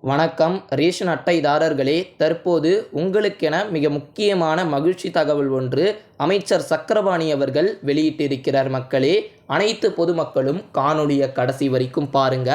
வணக்கம். ரேஷன் அட்டைதாரர்களே தற்போது உங்களுக்கென மிக முக்கியமான மகிழ்ச்சி தகவல் ஒன்று அமைச்சர் சக்கரபாணி அவர்கள் வெளியிட்டிருக்கிறார் மக்களே. அனைத்து பொதுமக்களும் காணொளியை கடைசி வரைக்கும் பாருங்க.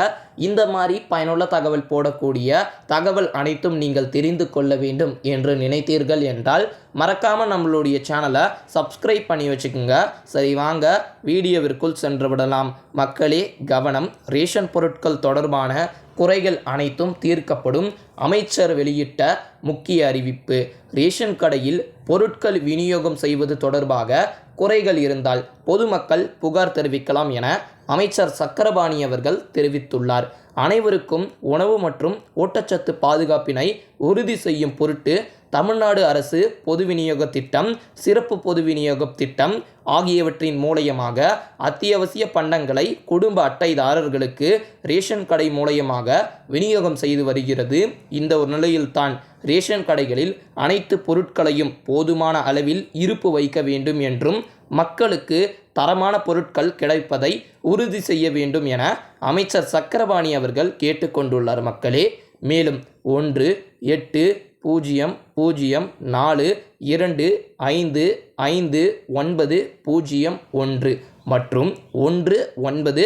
இந்த மாதிரி பயனுள்ள தகவல் போடக்கூடிய தகவல் அனைத்தும் நீங்கள் தெரிந்து கொள்ள வேண்டும் என்று நினைத்தீர்கள் என்றால் மறக்காம நம்மளுடைய சேனலை சப்ஸ்கிரைப் பண்ணி வச்சுக்கோங்க. சரி வாங்க வீடியோவிற்குள் சென்று விடலாம். மக்களே கவனம் ரேஷன் பொருட்கள் தொடர்பான குறைகள் அனைத்தும் தீர்க்கப்படும் அமைச்சர் வெளியிட்ட முக்கிய அறிவிப்பு. ரேஷன் கடையில் பொருட்கள் விநியோகம் செய்வது தொடர்பாக குறைகள் இருந்தால் பொதுமக்கள் புகார் தெரிவிக்கலாம் என அமைச்சர் சக்கரபாணி அவர்கள் தெரிவித்துள்ளார். அனைவருக்கும் உணவு மற்றும் ஊட்டச்சத்து பாதுகாப்பினை உறுதி செய்யும் பொருட்டு தமிழ்நாடு அரசு பொது விநியோக திட்டம் சிறப்பு பொது விநியோக திட்டம் ஆகியவற்றின் மூலயமாக அத்தியாவசிய பண்டங்களை குடும்ப அட்டைதாரர்களுக்கு ரேஷன் கடை மூலயமாக விநியோகம் செய்து வருகிறது. இந்த ஒரு நிலையில்தான் ரேஷன் கடைகளில் அனைத்து பொருட்களையும் போதுமான அளவில் இருப்பு வைக்க வேண்டும் என்றும் மக்களுக்கு தரமான பொருட்கள் கிடைப்பதை உறுதி செய்ய வேண்டும் என அமைச்சர் சக்கரபாணி அவர்கள் கேட்டுக்கொண்டுள்ளார் மக்களே. மேலும் ஒன்று எட்டு பூஜ்ஜியம் பூஜ்ஜியம் நாலு இரண்டு ஐந்து ஐந்து ஒன்பது பூஜ்ஜியம் ஒன்று மற்றும் ஒன்று ஒன்பது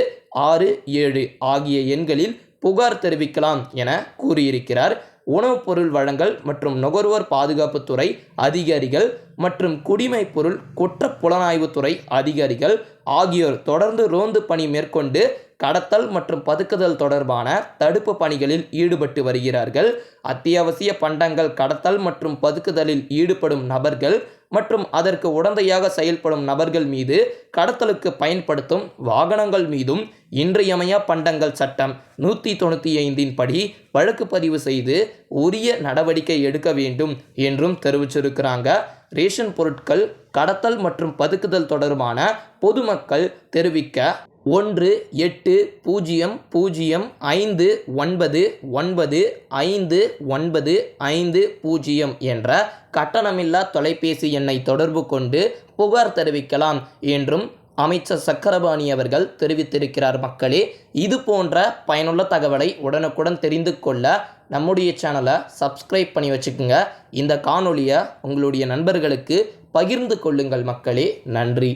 ஆறு ஏழு ஆகிய எண்களில் புகார் தெரிவிக்கலாம் என கூறியிருக்கிறார். உணவுப் பொருள் வழங்கல் மற்றும் நுகர்வோர் பாதுகாப்புத்துறை அதிகாரிகள் மற்றும் குடிமைப்பொருள் குற்ற புலனாய்வுத்துறை அதிகாரிகள் ஆகியோர் தொடர்ந்து ரோந்து பணி மேற்கொண்டு கடத்தல் மற்றும் பதுக்குதல் தொடர்பான தடுப்பு பணிகளில் ஈடுபட்டு வருகிறார்கள். அத்தியாவசிய பண்டங்கள் கடத்தல் மற்றும் பதுக்குதலில் ஈடுபடும் நபர்கள் மற்றும் அதற்கு உடந்தையாக செயல்படும் நபர்கள் மீது கடத்தலுக்கு பயன்படுத்தும் வாகனங்கள் மீதும் இன்றியமையா பண்டங்கள் சட்டம் நூற்றி தொண்ணூற்றி ஐந்தின் படி வழக்கு பதிவு செய்து உரிய நடவடிக்கை எடுக்க வேண்டும் என்றும் தெரிவிச்சிருக்கிறாங்க. ரேஷன் பொருட்கள் கடத்தல் மற்றும் பதுக்குதல் தொடர்பான பொதுமக்கள் தெரிவிக்க ஒன்று எட்டு பூஜ்ஜியம் பூஜ்ஜியம் ஐந்து ஒன்பது ஒன்பது ஐந்து ஒன்பது ஐந்து பூஜ்ஜியம் என்ற கட்டணமில்லா தொலைபேசி எண்ணை தொடர்பு கொண்டு புகார் தெரிவிக்கலாம் என்றும் அமைச்சர் சக்கரபாணி அவர்கள் தெரிவித்திருக்கிறார் மக்களே. இது போன்ற பயனுள்ள தகவலை உடனுக்குடன் தெரிந்து கொள்ள நம்முடைய சேனலை சப்ஸ்கிரைப் பண்ணி வச்சுக்கோங்க. இந்த காணொளியை உங்களுடைய நண்பர்களுக்கு பகிர்ந்து கொள்ளுங்கள் மக்களே. நன்றி.